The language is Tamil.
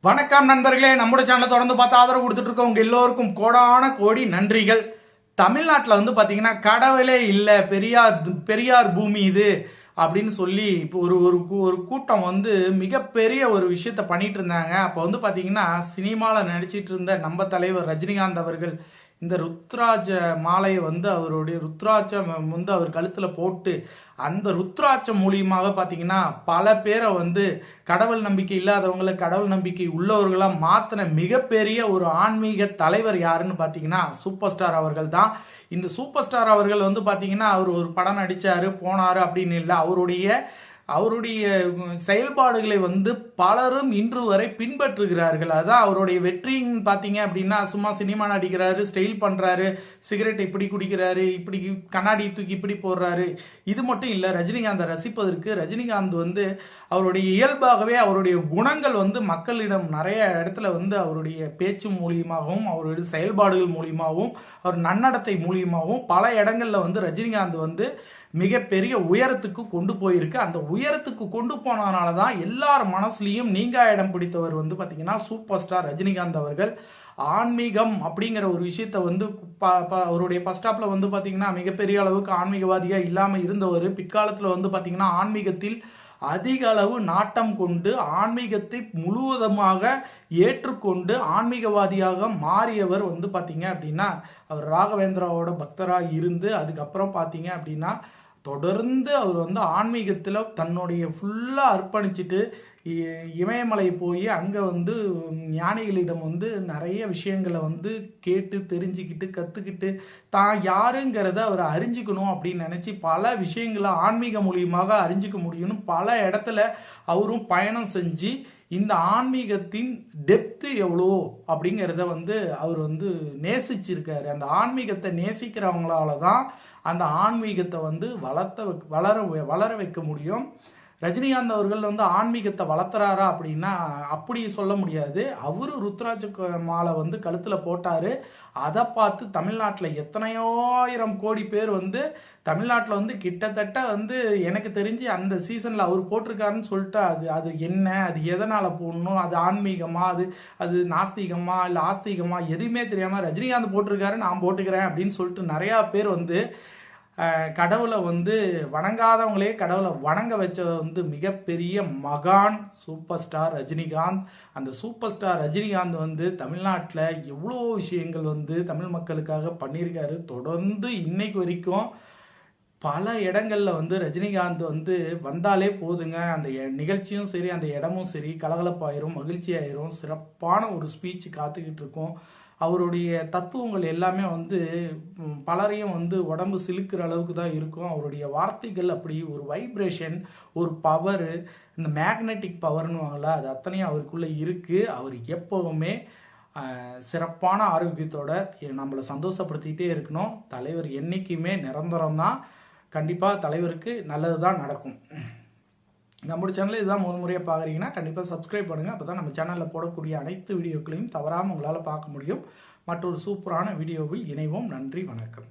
வணக்கம் நண்பர்களே. நம்முடைய சேனலை தொடர்ந்து பார்த்து ஆதரவு கொடுத்துட்டு இருக்கவங்க எல்லோருக்கும் கோடான கோடி நன்றிகள். தமிழ்நாட்டில் வந்து பார்த்தீங்கன்னா கடவுளே இல்லை பெரியார் பெரியார் பூமி இது அப்படின்னு சொல்லி இப்போ ஒரு ஒரு கூ- ஒரு கூட்டம் வந்து மிகப்பெரிய ஒரு விஷயத்த பண்ணிட்டு இருந்தாங்க. அப்போ வந்து பார்த்தீங்கன்னா சினிமாவில் நடிச்சிட்டு இருந்த நம்ம தலைவர் ரஜினிகாந்த் அவர்கள் இந்த ருத்ராஜ மாலையை வந்து அவருடைய ருத்ராட்சம் வந்து அவர் கழுத்தில் போட்டு அந்த ருத்ராட்சம் மூலியமாக பார்த்தீங்கன்னா பல பேரை வந்து கடவுள் நம்பிக்கை இல்லாதவங்களை கடவுள் நம்பிக்கை உள்ளவர்களாக மாற்றின மிகப்பெரிய ஒரு ஆன்மீக தலைவர் யாருன்னு பார்த்தீங்கன்னா சூப்பர் ஸ்டார் அவர்கள் தான். இந்த சூப்பர் ஸ்டார் அவர்கள் வந்து பார்த்தீங்கன்னா அவர் ஒரு படம் நடித்தார் போனார் அப்படின்னு இல்லை. அவருடைய அவருடைய செயல்பாடுகளை வந்து பலரும் இன்று வரை பின்பற்றுகிறார்கள். அதான் அவருடைய வெற்றின்னு பார்த்தீங்க அப்படின்னா சும்மா சினிமா நடிக்கிறாரு ஸ்டைல் பண்ணுறாரு சிகரெட் இப்படி குடிக்கிறாரு இப்படி கண்ணாடி தூக்கி இப்படி போடுறாரு. இது மட்டும் இல்லை ரஜினிகாந்தை ரசிப்பதற்கு ரஜினிகாந்த் வந்து அவருடைய இயல்பாகவே அவருடைய குணங்கள் வந்து மக்களிடம் நிறைய இடத்துல வந்து அவருடைய பேச்சு மூலியமாகவும் அவருடைய செயல்பாடுகள் மூலியமாகவும் அவர் நன்னடத்தை மூலியமாகவும் பல இடங்களில் வந்து ரஜினிகாந்த் வந்து மிகப்பெரிய உயரத்துக்கு கொண்டு போயிருக்கு. அந்த உயரத்துக்கு கொண்டு போனதுனால தான் எல்லார் மனசுலையும் நீங்கா இடம் பிடித்தவர் வந்து பார்த்தீங்கன்னா சூப்பர் ஸ்டார் ரஜினிகாந்த் அவர்கள். ஆன்மீகம் அப்படிங்கிற ஒரு விஷயத்த வந்து ப- ப- அவருடைய பஸ் ஸ்டாப்ல வந்து பார்த்தீங்கன்னா மிகப்பெரிய அளவுக்கு ஆன்மீகவாதியாக இல்லாமல் இருந்தவர். பிற்காலத்தில் வந்து பார்த்தீங்கன்னா ஆன்மீகத்தில் அதிக அளவு நாட்டம் கொண்டு ஆன்மீகத்தை முழுவதுமாக ஏற்றுக்கொண்டு ஆன்மீகவாதியாக மாறியவர் வந்து பார்த்தீங்க அப்படின்னா அவர் ராகவேந்திராவோட பக்தராக இருந்து அதுக்கப்புறம் பார்த்தீங்க அப்படின்னா தொடர்ந்து அவர் வந்து ஆன்மீகத்தில் தன்னுடைய ஃபுல்லாக அர்ப்பணிச்சிட்டு இ- இமயமலை போய் அங்கே வந்து ஞானிகளிடம் வந்து நிறைய விஷயங்களை வந்து கேட்டு தெரிஞ்சுக்கிட்டு கற்றுக்கிட்டு தான் யாருங்கிறத அவர் அறிஞ்சிக்கணும் அப்படின்னு நினச்சி பல விஷயங்களை ஆன்மீக மூலியமாக அறிஞ்சிக்க முடியும்னு பல இடத்துல அவரும் பயணம் செஞ்சு இந்த ஆன்மீகத்தின் டெப்த்து எவ்வளோ அப்படிங்கிறத வந்து அவர் வந்து நேசிச்சிருக்காரு. அந்த ஆன்மீகத்தை நேசிக்கிறவங்களால தான் அந்த ஆன்மீகத்தை வந்து வளர்த்த வளர வளர வைக்க முடியும். ரஜினிகாந்த் அவர்கள் வந்து ஆன்மீகத்தை வளர்த்துறாரா அப்படின்னா அப்படி சொல்ல முடியாது. அவரு ருத்ராஜ மாலை வந்து கழுத்துல போட்டாரு. அதை பார்த்து தமிழ்நாட்டில் எத்தனையோ ஆயிரம் கோடி பேர் வந்து தமிழ்நாட்டில் வந்து கிட்டத்தட்ட வந்து எனக்கு தெரிஞ்சு அந்த சீசனில் அவர் போட்டிருக்காருன்னு சொல்லிட்டு அது அது என்ன அது எதனால் போடணும் அது ஆன்மீகமா அது அது நாஸ்திகமா இல்லை ஆஸ்திகமா எதுவுமே தெரியாமல் ரஜினிகாந்த் போட்டிருக்காரு நான் போட்டுக்கிறேன் அப்படின்னு சொல்லிட்டு நிறையா பேர் வந்து கடவுளை வந்து வணங்காதவங்களே கடவுளை வணங்க வச்சது வந்து மிகப்பெரிய மகான் சூப்பர் ஸ்டார் ரஜினிகாந்த். அந்த சூப்பர் ஸ்டார் ரஜினிகாந்த் வந்து தமிழ்நாட்டில் எவ்வளோ விஷயங்கள் வந்து தமிழ் மக்களுக்காக பண்ணியிருக்காரு. தொடர்ந்து இன்னைக்கு வரைக்கும் பல இடங்களில் வந்து ரஜினிகாந்த் வந்து வந்தாலே போதுங்க. அந்த நிகழ்ச்சியும் சரி அந்த இடமும் சரி கலகலப்பாயிரும் மகிழ்ச்சி ஆயிரும் சிறப்பான ஒரு ஸ்பீச் காத்துக்கிட்டு இருக்கும். அவருடைய தத்துவங்கள் எல்லாமே வந்து பலரையும் வந்து உடம்பு சிலுக்கிற அளவுக்கு தான் இருக்கும். அவருடைய வார்த்தைகள் அப்படி ஒரு வைப்ரேஷன் ஒரு பவர் இந்த மேக்னெட்டிக் பவர்னுவாங்களா அது அத்தனையும் அவருக்குள்ளே இருக்குது அவர் எப்பவுமே சிறப்பான ஆரோக்கியத்தோட நம்மளை சந்தோஷப்படுத்திக்கிட்டே இருக்கணும். தலைவர் என்றைக்குமே நிரந்தரம் தான் கண்டிப்பாக தலைவருக்கு நல்லது தான் நடக்கும். நம்மளோட சேனல் இதுதான் முதல் முறையாக பார்க்குறீங்கன்னா கண்டிப்பாக சப்ஸ்கிரைப் பண்ணுங்கள் அப்போ தான் நம்ம சேனலில் போடக்கூடிய அனைத்து வீடியோக்களையும் தவறாமல் உங்களால் பார்க்க முடியும். மற்றொரு சூப்பரான வீடியோவில் இணைவோம். நன்றி வணக்கம்.